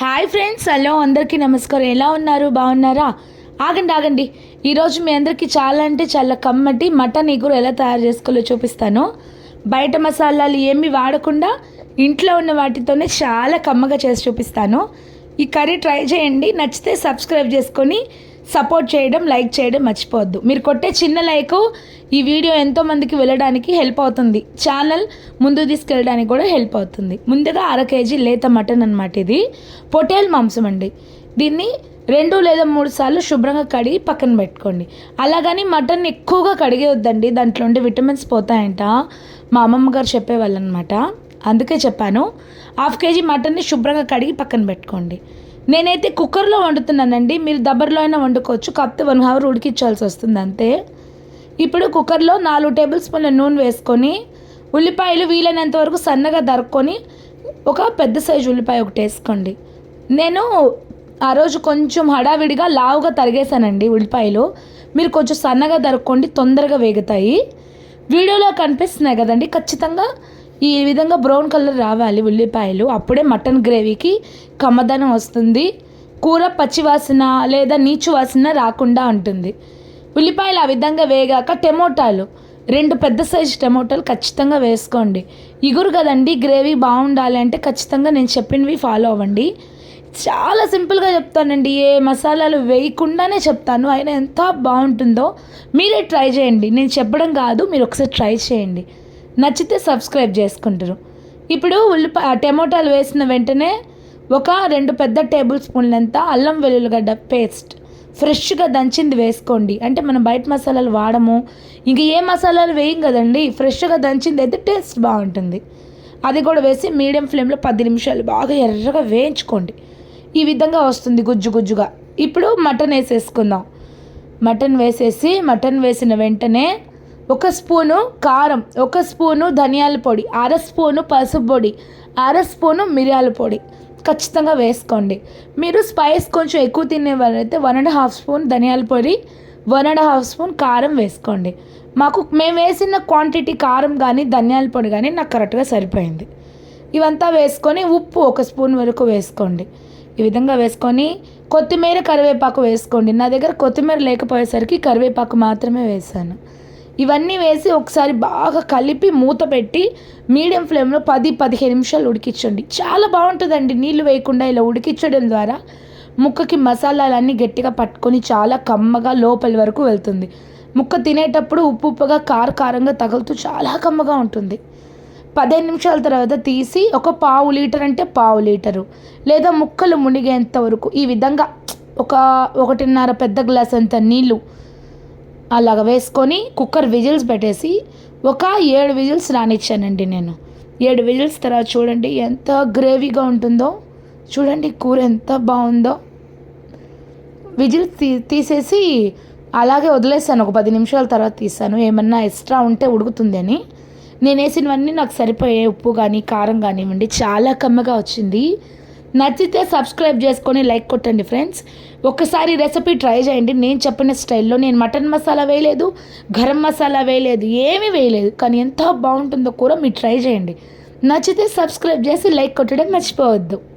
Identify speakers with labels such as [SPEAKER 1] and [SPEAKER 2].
[SPEAKER 1] Hi friends hello అందరికీ నమస్కారం. ఎలా ఉన్నారు? బాగున్నారా? ఆగండి ఆగండి. ఈరోజు మీ అందరికీ చాలా అంటే చాలా కమ్మటి మటన్ ఎగురు ఎలా తయారు చేసుకోవాలో చూపిస్తాను. బయట మసాలాలు ఏమీ వాడకుండా ఇంట్లో ఉన్న వాటితోనే చాలా కమ్మగా చేసి చూపిస్తాను. ఈ కర్రీ ట్రై చేయండి. నచ్చితే సబ్స్క్రైబ్ చేసుకొని సపోర్ట్ చేయడం లైక్ చేయడం మర్చిపోవద్దు. మీరు కొట్టే చిన్న లైక్ ఈ వీడియో ఎంతో మందికి వెళ్ళడానికి హెల్ప్ అవుతుంది. ఛానల్ ముందు తీసుకెళ్ళడానికి కూడా హెల్ప్ అవుతుంది. ముందుగా అర కేజీ లేత మటన్ అనమాట ఇది. పొటేల్ మాంసం అండి. దీన్ని రెండు లేదా మూడు సార్లు శుభ్రంగా కడిగి పక్కన పెట్టుకోండి. అలాగని మటన్ ఎక్కువగా కడిగేవద్దండి దాంట్లో ఉండే విటమిన్స్ పోతాయంట. మా అమ్మమ్మ గారు చెప్పేవాళ్ళు అనమాట అందుకే చెప్పాను. హాఫ్ కేజీ మటన్ని శుభ్రంగా కడిగి పక్కన పెట్టుకోండి. నేనైతే కుక్కర్లో వండుతున్నానండి. మీరు దబ్బర్లో అయినా వండుకోవచ్చు. కాకపోతే వన్ అవర్ ఉడికించాల్సి వస్తుంది అంతే. ఇప్పుడు కుక్కర్లో నాలుగు టేబుల్ స్పూన్ల నూనె వేసుకొని ఉల్లిపాయలు వీలైనంత వరకు సన్నగా దరుక్కొని ఒక పెద్ద సైజు ఉల్లిపాయ ఒకటి వేసుకోండి. నేను ఆ రోజు కొంచెం హడావిడిగా లావుగా తరిగేశానండి ఉల్లిపాయలు. మీరు కొంచెం సన్నగా దరుక్కోండి తొందరగా వేగుతాయి. వీడియోలో కనిపిస్తున్నాయి కదండి. ఖచ్చితంగా ఈ విధంగా బ్రౌన్ కలర్ రావాలి ఉల్లిపాయలు. అప్పుడే మటన్ గ్రేవీకి కమ్మదనం వస్తుంది. కూర పచ్చివాసన లేదా నీచు వాసన రాకుండా ఉంటుంది. ఉల్లిపాయలు ఆ విధంగా వేగాక టమోటాలు. రెండు పెద్ద సైజు టమోటాలు ఖచ్చితంగా వేసుకోండి. ఇగురు కదండి గ్రేవీ బాగుండాలి అంటే ఖచ్చితంగా నేను చెప్పినవి ఫాలో అవ్వండి. చాలా సింపుల్గా చెప్తానండి ఏ మసాలాలు వేయకుండానే చెప్తాను. అయినా ఎంత బాగుంటుందో మీరే ట్రై చేయండి. నేను చెప్పడం కాదు మీరు ఒకసారి ట్రై చేయండి. నచ్చితే సబ్స్క్రైబ్ చేసుకుంటారు. ఇప్పుడు ఉల్లిపాయ టమోటాలు వేసిన వెంటనే ఒక రెండు పెద్ద టేబుల్ స్పూన్లంతా అల్లం వెల్లుల్లిగడ్డ పేస్ట్ ఫ్రెష్గా దంచింది వేసుకోండి. అంటే మనం బయట మసాలాలు వాడము. ఇంక ఏ మసాలాలు వేయం కదండి? ఫ్రెష్గా దంచింది అయితే టేస్ట్ బాగుంటుంది. అది కూడా వేసి మీడియం ఫ్లేమ్లో పది నిమిషాలు బాగా ఎర్రగా వేయించుకోండి. ఈ విధంగా వస్తుంది గుజ్జు గుజ్జుగా. ఇప్పుడు మటన్ వేసేసుకుందాం. మటన్ వేసేసి మటన్ వేసిన వెంటనే ఒక స్పూను కారం ఒక స్పూను ధనియాల పొడి అర స్పూను పసుపు పొడి అర స్పూను మిరియాల పొడి. ఖచ్చితంగా వేసుకోండి. మీరు స్పైస్ కొంచెం ఎక్కువ తినే వాళ్ళైతే వన్ అండ్ హాఫ్ స్పూన్ ధనియాల పొడి వన్ అండ్ హాఫ్ స్పూన్ కారం వేసుకోండి. మాకు మేము వేసిన క్వాంటిటీ కారం కానీ ధనియాల పొడి కానీ నాకు కరెక్ట్గా సరిపోయింది. ఇవంతా వేసుకొని ఉప్పు ఒక స్పూన్ వరకు వేసుకోండి. ఈ విధంగా వేసుకొని కొత్తిమీర కరివేపాకు వేసుకోండి. నా దగ్గర కొత్తిమీర లేకపోయేసరికి కరివేపాకు మాత్రమే వేసాను. ఇవన్నీ వేసి ఒకసారి బాగా కలిపి మూత పెట్టి మీడియం ఫ్లేమ్లో పది పదిహేను నిమిషాలు ఉడికించండి. చాలా బాగుంటుందండి నీళ్ళు వేయకుండా ఇలా ఉడికించడం ద్వారా. ముక్కకి మసాలాలన్నీ గట్టిగా పట్టుకొని చాలా కమ్మగా లోపలి వరకు వెళ్తుంది. ముక్క తినేటప్పుడు ఉప్పు ఉప్పుగా కార కారంగా తగులుతూ చాలా కమ్మగా ఉంటుంది. పదిహేను నిమిషాల తర్వాత తీసి ఒక పావు లీటర్ అంటే పావు లీటరు లేదా ముక్కలు మునిగేంత వరకు ఈ విధంగా ఒక ఒకటిన్నర పెద్ద గ్లాస్ అంత నీళ్ళు అలాగ వేసుకొని కుక్కర్ విజిల్స్ పెట్టేసి ఒక ఏడు విజిల్స్ రానిచ్చానండి నేను. ఏడు విజిల్స్ తర్వాత చూడండి ఎంత గ్రేవీగా ఉంటుందో చూడండి కూర ఎంత బాగుందో. విజిల్స్ తీ తీసేసి అలాగే వదిలేసాను ఒక పది నిమిషాల తర్వాత తీసాను. ఏమన్నా ఎక్స్ట్రా ఉంటే ఉడుకుతుంది అని నేను వేసినవన్నీ నాకు సరిపోయే ఉప్పు కానీ కారం కానివ్వండి చాలా కమ్మగా వచ్చింది. నచ్చితే సబ్స్క్రైబ్ చేసుకొని లైక్ కొట్టండి ఫ్రెండ్స్. ఒకసారి రెసిపీ ట్రై చేయండి. నేను చెప్పిన స్టైల్లో నేను మటన్ మసాలా వేయలేదు గరం మసాలా వేయలేదు ఏమీ వేయలేదు. కానీ ఎంత బాగుంటుందో కూర మీరు ట్రై చేయండి. నచ్చితే సబ్స్క్రైబ్ చేసి లైక్ కొట్టడం మర్చిపోవద్దు.